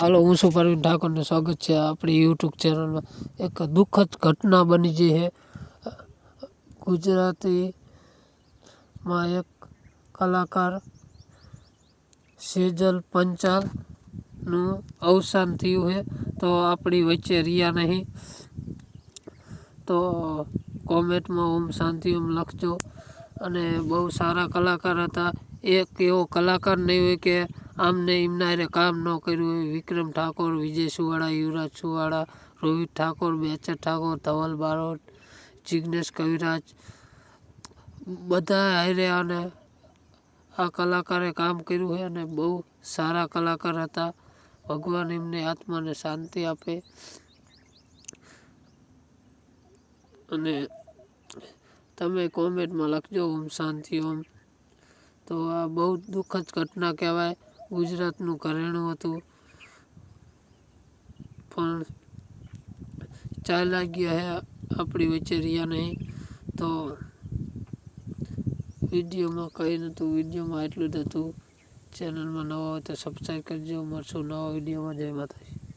હાલો, હું છું પરવીન ઠાકોરને સ્વાગત છે આપણી યુટ્યુબ ચેનલમાં એક દુઃખદ ઘટના બની જે છે. ગુજરાતીમાં એક કલાકાર સેજલ પંચાલનું અવસાન થયું છે. તો આપણી વચ્ચે રહ્યા નહીં. તો કોમેન્ટમાં ઓમ શાંતિ, ઓમ લખજો. અને બહુ સારા કલાકાર હતા. એક એવો કલાકાર નહીં હોય કે આમને એમના હારે કામ ન કર્યું હોય. વિક્રમ ઠાકોર, વિજય સુવાળા યુવરાજ સુવાળા રોહિત ઠાકોર, બેચર ઠાકોર, ધવલ બારોટ, જિગ્નેશ કવિરાજ બધા હારે અને આ કલાકારે કામ કર્યું છે અને બહુ સારા કલાકાર હતા. ભગવાન એમની આત્માને શાંતિ આપે અને તમે કોમેન્ટમાં લખજો, ઓમ શાંતિ, ઓમ. તો આ બહુ દુઃખદ ઘટના કહેવાય. ગુજરાતનું ઘરેણું હતું. પણ ચાલ્યા ગયા હે આપણી વચ્ચે રહ્યા નહીં. તો વિડીયોમાં કંઈ નહોતું. વિડીયોમાં એટલું જ હતું. ચેનલમાં નવા હોય તો સબસ્ક્રાઈબ કરજો. મળશું નવા વિડીયોમાં. જય માતાજી.